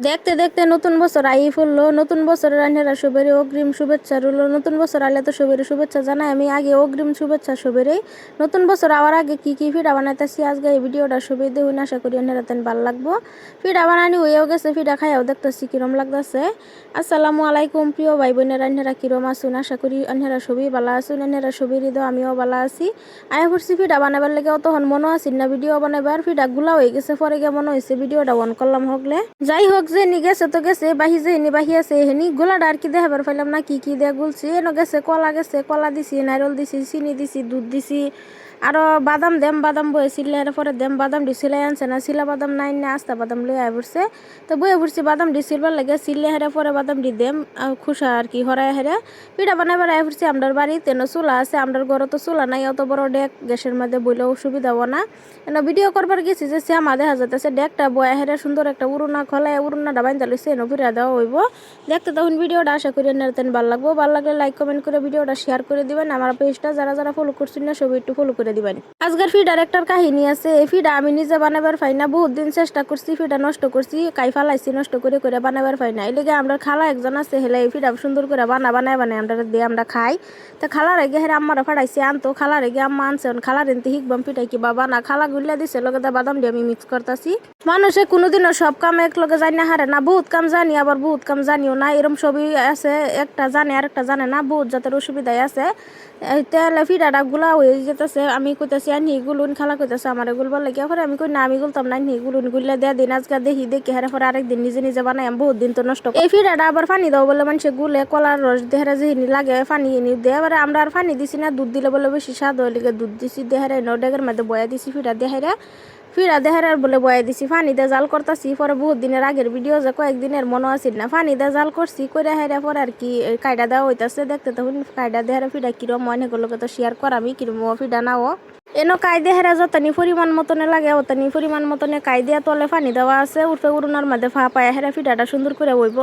দেখতে দেখতে নতুন বছর আই পড়ল, নতুন বছরের আইনেরা সবেরই অগ্রিম শুভেচ্ছা রইল, নতুন বছর আইলে তো সবেরই শুভেচ্ছা জানাই। আমি আগে অগ্রিম শুভেচ্ছা সবেরই নতুন বছর আওয়ার আগে কি কি ফিডা বানাইতেছি, আজকে এই ভিডিওটা সবাই দেখুন আশা করি আইনেরা তেন ভালো লাগবো। ফিডা বানানি হয়েও গেছে, ফিডা খাইয়াও দেখতেছি কিরম লাগতেছে। আসসালামু আলাইকুম, প্রিয় ভাই বোনের আইনেরা কিরম আসুন আশা করি আইনেরা সবই ভালো আসুন আইনেরা সবই হৃদয়, আমিও ভালো আছি। আয় করছি ফিডা বানাবার লেগে তখন মনে আসি না, ভিডিও বানাবার ফিডা গুলা হয়ে গেছে, পরে গিয়ে মনে হয়েছে ভিডিওটা অন করলাম হগলে। যাই হোক যে নি গেছে তো গেছে বাহি যে হেনি বাহি আছে হেনি গোলাটা আর কি দেখাবার পাইলাম না কি কি দেয়া গুলছি এনো গেছে কলা গেছে কলা দিছি নারল দিছি চিনি দিছি দুধ দিছি আরও বাদাম দেম বাদাম বয়ে সিলে পরে দেম বাদাম ডি আনছে না সিলা বাদাম নাই না, আস্তা বাদাম লই আই পড়ছে। তো বয়ে পড়ছি বাদাম ডি সিলবার লাগে সিলে হেরে পরে বাদাম ডি দেম খুশা আর কি হরাই হেরে। পিঠা বানাবার আই পড়ছি আমরার বাড়ি তেন চুলা আছে, আমরার ঘরে তো চুলা নাই, অত বড় ডেক, গ্যাসের মধ্যে বইলেও সুবিধা হব না। এনে ভিডিও করবার গেছি যে শ্যাম শ্যামা দেখা যাইতেছে, ডেকটা বয়া হেরে সুন্দর একটা উড়ুনা খোলায় উড়ুনা ডাবাইন তালিছে এনে ফিরা দেওয়া হইব। দেখতে তখন ভিডিওটা আশা করি নেতেন ভালো লাগবো। ভালো লাগলে লাইক কমেন্ট করে ভিডিওটা শেয়ার করে দিবেন। আমার পেজটা যারা যারা ফলো করছেন না, সবাই একটু ফলো করে দিবেন। আজকের ফিডার একটার কাহিনী আছে, এই ফিডা আমি নিজে বানাবার পাই না বহুত দিন চেষ্টা করছি, ফিডা নষ্ট করছি, কাই ফালাইছি, নষ্ট করে করে বানাবার পাই না। এই লেগে আমরা খালা একজন আছে, হেলে এই ফিডা সুন্দর করে বানা, বানায় বানায় আমরা দিয়ে আমরা খাই। তা খালার আগে হেরে আম্মারা ফাটাইছি আনতো খালার আগে আম্মা আনছে খালার এনতে হিকবাম ফিটাই কি বাবা না, খালা গুলিয়া দিছে, লগে বাদাম দিয়ে আমি মিক্স করতেছি। মানুষে কোনোদিনও সব কাম এক লগে জানি না হারে না বহুত কাম জানি, আবার বহুত কাম জানিও না। এরম সবই আছে, একটা জানে আর একটা জানে না, বহুত জাতের অসুবিধাই আছে। তেল ফিডাটা গুলা হয়ে যেতেছে, আমি কইতাছি আর গুলুন খালা কইতাছে, আমার গুলবার লাগিয়া পরে আমি কই, না, আমি গুলতাম না নি গুলুন গুললে দেয়া দিন, আজকে দেখি দেখি, হারে পরে আরেকদিন নিজে নিজে বানাই, আমি বহুত দিন তো নষ্ট। এই ফিডাটা আবার পানি দাও বলে মানুষে গুলে, কলার রস দেহারা যেহিনি লাগে, পানি এনি দেয়, এবারে আমরা আর পানি দিছি না, দুধ দিলে বলে বেশি স্বাদ হয় লিগে দুধ দিছি দেহারে নডেগের মধ্যে বয়া দিছি, ফিডা দেহারা ফিরা দেহার বলে বয়ে দিছি, ফানি দিয়ে জাল করতাছি, পরে বহুত দিনের আগের ভিডিও যে কয়েকদিনের মনে আছিল না। ফানি দা জাল করছি, কইরা হেরা পরে আর কি কায়দা দেওয়া হইতাছে, দেখতে তখন কায়দা দেহারা ফিডা কিরম মনে করল তো শেয়ার করামি কিরম ফিডা নাও এনো কায়দে হেরা যতনি পরিমাণ মতনে লাগে, অতনি পরিমাণ মতনে কায়দিয়া তলে পানি দেওয়া আছে উঠে উড়ুনার মধ্যে ফা পায় হেরা ফিডাটা সুন্দর করে হইব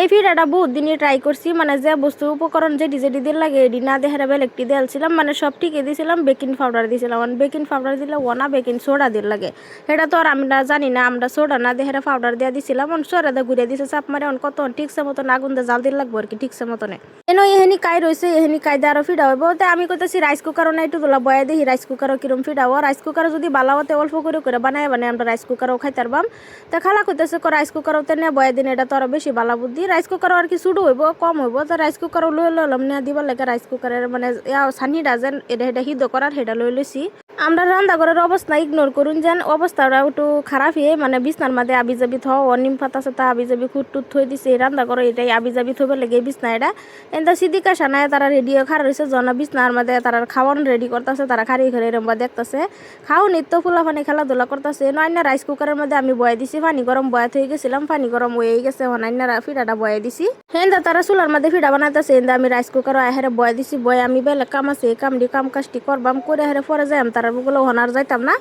এই ফিডাটা বহুত দিনই ট্রাই করছি মানে যে বস্তু উপকরণ যেটি যেটি দিয়ে লাগে, এটি না দিয়ে হেরা বেলেগটি দিয়েছিলাম মানে সব ঠিকই দিয়েছিলাম বেকিং পাউডার দিয়েছিলাম বেকিং পাউডার দিলে ওনা বেকিং সোডা দিয়ে লাগে। সেটা তো আর আমরা জানি না, আমরা সোডা না দিয়ে হেরা পাউডার দিয়ে দিছিলাম অন সোডা দিয়ে ঘুরে দিছে, চাপ মারে অন কত ঠিকসে মতন আগুন দিয়ে জাল দিয়ে লাগবো আর কি ঠিকসে মতনে। এনো এহেনি কাই রয়েছে এহেনি কায়দা আরও ফিডা হইব। তে আমি কইতেছি রাইস কুকারও না একটু তোলা বয়া দেখি রাইস কুকারও কিরম ফিডাও রাইস কুকারও যদি বালাওয়াতে অল্প করে করে বানায় বানায় আমরা রাইস কুকারও খাইতে পারবাম তা খালা করতেছে রাইস কুকারও তো নে, বয়া দিন, এটা তো আরও বেশি বালা বুদ্ধি। রাইস কুকারও আর কি সুডু হইব, কম হইব, তো রাইস কুকারও লই লইলাম নিয়ে দিবার লাগে রাইস কুকারের মানে সানিটা যেন এটা এটা সিদ্ধ করার, সেটা লই লইছি। আমরা রান্না ঘরের অবস্থা ইগনোর করুন, যেন অবস্থাটা একটু খারাপ হয়ে মানে বিছনার মাঝে আবি যাবি থ নিম পাতা সাতা আবি যাবি খুট টুট থই দিছে রান্না ঘরে এটাই আবি যাবি থইবে লেগে বিছনা এটা। এনতা সিদিকা সানায় তারা রেডি খার রয়েছে জন বিছনার মাঝে তারা খাওয়ান রেডি করতেছে, তারা খারি ঘরে এরম দেখতেছে। খাও নিত্য ফুলা পানি খেলাধুলা করতেছে নয়না রাইস কুকারের মধ্যে আমি বয়ে দিছি, পানি গরম বয়া থই গেছিলাম, পানি গরম হয়ে গেছে অনান্য ফিডাটা বয়ে দিছি। হেন্দা তারা চুলার মধ্যে ফিডা বানাইতেছে হেন্দা আমি রাইস কুকার আহেরে বয়ে দিছি, বয়ে আমি বেলে কাম আছে কামটি কাম কাজটি করবাম, করে হেরে পরে যাই তারা বুগুলো হনার যাইতাম না।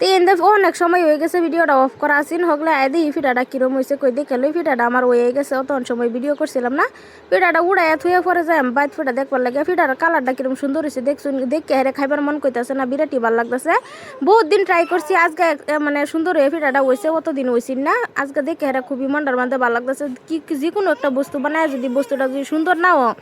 তো এন্দা অনেক সময় হয়ে গেছে ভিডিওটা অফ করা, আসিন হগলে আদি ফিডাটা কিরম হয়েছে কই দেখে লই, ফিডাটা আমার হয়ে গেছে তখন সময় ভিডিও করছিলাম না। ফিডাটা উড়াইয়া থুয়ে পরে যাই বাইত ফিটা দেখবার লাগে, ফিডার কালারটা কিরম সুন্দর হয়েছে দেখছুন, দেখে হেরে খাইবার মন কইতাছে না, বিরাটই ভালো লাগতেছে। বহুত দিন ট্রাই করছি, আজকে মানে সুন্দর হয়ে ফিডাটা হয়েছে অতদিন হয়েছিল না, আজকে দেখে হেরা খুবই মন্ডার মধ্যে ভালো লাগতেছে, কি যে কোনো একটা বস্তু বানায় যদি বস্তুটা যদি সুন্দর না হয়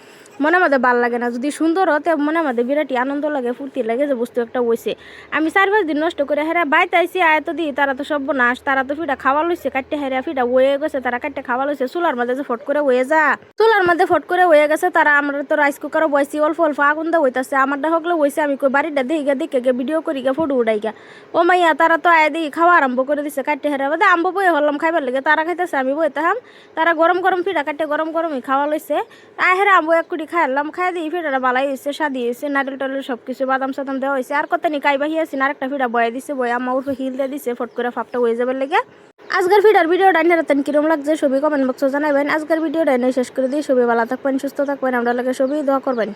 মনে মধ্যে ভালো লাগে না, যদি সুন্দর হতে মনে মধ্যে বিরাটই আনন্দ লাগে, ফুর্তি লাগে যে বস্তু একটা হয়েছে আমি চার পাঁচ দিন নষ্ট করে হেরা বাইতে আইসি আয়তো দি, তারা তো সব নাশ, তারা তো ফিটা খাওয়া লইছে কাটতে হেরা ফিটা ওয়ে গেছে, তারা কাটতে খাওয়া লইছে, চুলার মাঝে যে ফট করে ওয়ে যা মধ্যে ফট করে হয়ে গেছে, তারা আমরা তো রাইস কুকারও বয়সি অল্প অল্প আগুন দা হইতাছে আমারটা হকলে হয়েছে আমি কই বাড়িটা দেখি দেখে গে ভিডিও করি গা ফটো উঠাই গা ও মাইয়া, তারা তো আয় দেখি খাওয়া আরম্ভ করে দিছে, কাটতে হেরা বাদে আম্ব বই হলাম খাইবার লেগে। তারা খাইতেছে, আমি বইতাম তারা গরম গরম ফিটা কাটতে গরম গরমই খাওয়া লইছে। আয় হেরা আম্বু, এক কুটি খাইলাম খাই দিই ফিটাটা বালাই হয়েছে সাদি হয়েছে নারিয়েল টারিয়েল সব কিছু বাদাম সাদাম দেওয়া হয়েছে আর কত নি কাই বাহি আছে আরেকটা ফিটা বয়া দিছে, বয়া আমা উঠে হিল দিয়ে দিছে, ফট করে ফাপটা হয়ে যাবে লেগে। আজকের ভিডিওর ভিডিও ভিডিওটা নিরাতেন কিরম লাগছে সবই কমেন্ট বক্সে জানাবেন। আজকের ভিডিও ডাইনে শেষ করে দিয়ে ছবি ভালো থাকবেন, সুস্থ থাকবেন, আমরা লাগে ছবি দোয়া করবেন।